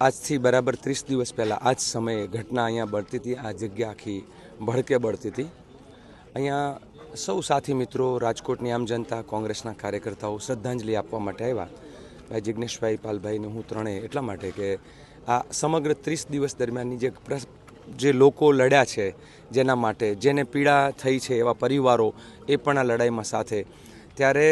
આજથી બરાબર ત્રીસ દિવસ પહેલાં આ જ સમયે ઘટના અહીંયા બળતી હતી. આ જગ્યા આખી ભડકે બળતી હતી. અહીંયા સૌ સાથી મિત્રો, રાજકોટની આમ જનતા, કોંગ્રેસના કાર્યકર્તાઓ શ્રદ્ધાંજલિ આપવા માટે આવ્યા. ભાઈ જિગ્નેશભાઈ પાલભાઈને હું ત્રણેય એટલા માટે કે આ સમગ્ર ત્રીસ દિવસ દરમિયાનની જે જે લોકો લડ્યા છે જેના માટે, જેને પીડા થઈ છે એવા પરિવારો એ પણ આ લડાઈમાં સાથે. ત્યારે,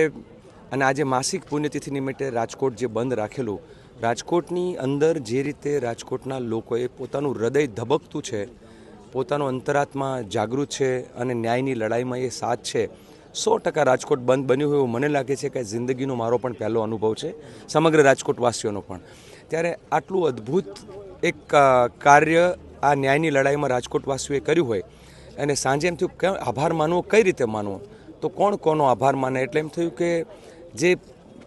અને આજે માસિક પુણ્યતિથિ નિમિત્તે રાજકોટ જે બંધ રાખેલું રાજકોટની અંદર જે રીતે રાજકોટના લોકોએ પોતાનું હૃદય ધબકતું છે, પોતાનો અંતરાત્મા જાગૃત છે અને ન્યાયની લડાઈમાં એ સાથ છે, સો ટકા રાજકોટ બંધ બન્યું હોય એવું મને લાગે છે કે જિંદગીનો મારો પણ પહેલો અનુભવ છે, સમગ્ર રાજકોટવાસીઓનો પણ. ત્યારે આટલું અદ્ભુત એક કાર્ય આ ન્યાયની લડાઈમાં રાજકોટવાસીઓએ કર્યું હોય, અને સાંજે એમ થયું કે આભાર માનવો, કઈ રીતે માનવો? તો કોણ કોનો આભાર માને? એટલે એમ થયું કે જે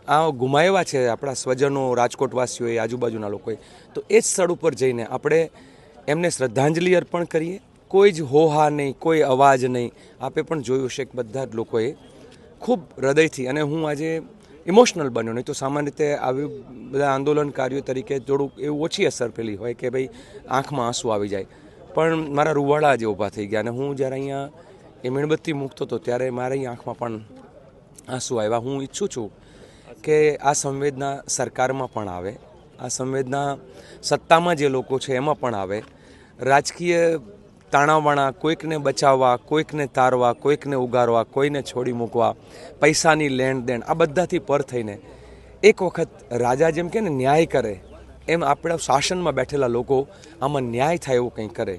આ ગુમાવ્યા છે આપણા સ્વજનો, રાજકોટવાસીઓએ, આજુબાજુના લોકોએ. તો એ જ સ્થળ ઉપર જઈને આપણે એમને શ્રદ્ધાંજલિ અર્પણ કરીએ. કોઈ જ હોહા નહીં, કોઈ અવાજ નહીં. આપે પણ જોયું છે કે બધા જ લોકોએ ખૂબ હૃદયથી, અને હું આજે ઇમોશનલ બન્યો, નહીં તો સામાન્ય રીતે આવી બધા આંદોલનકારીઓ તરીકે થોડુંક એવું ઓછી અસર પેલી હોય કે ભાઈ આંખમાં આંસુ આવી જાય. પણ મારા રૂવાડા આજે ઊભા થઈ ગયા, અને હું જ્યારે અહીંયા એ મીણબત્તી મૂકતો હતો, ત્યારે મારી આંખમાં પણ આંસુ આવ્યા. હું ઈચ્છું છું કે આ સંવેદના સરકારમાં પણ આવે. આ સંવેદના સત્તામાં જે લોકો છે એમાં પણ આવે. રાજકીય તાણાવાણા કોઈકને બચાવવા, કોઈકને તારવા, કોઈકને ઉગારવા, કોઈને છોડી મૂકવા, પૈસાની લેણ દેણ આ બધાથી પર થઈને એક વખત રાજા જેમ કે ન્યાય કરે, એમ આપણા શાસનમાં બેઠેલા લોકો આમાં ન્યાય થાય એવું કંઈ કરે.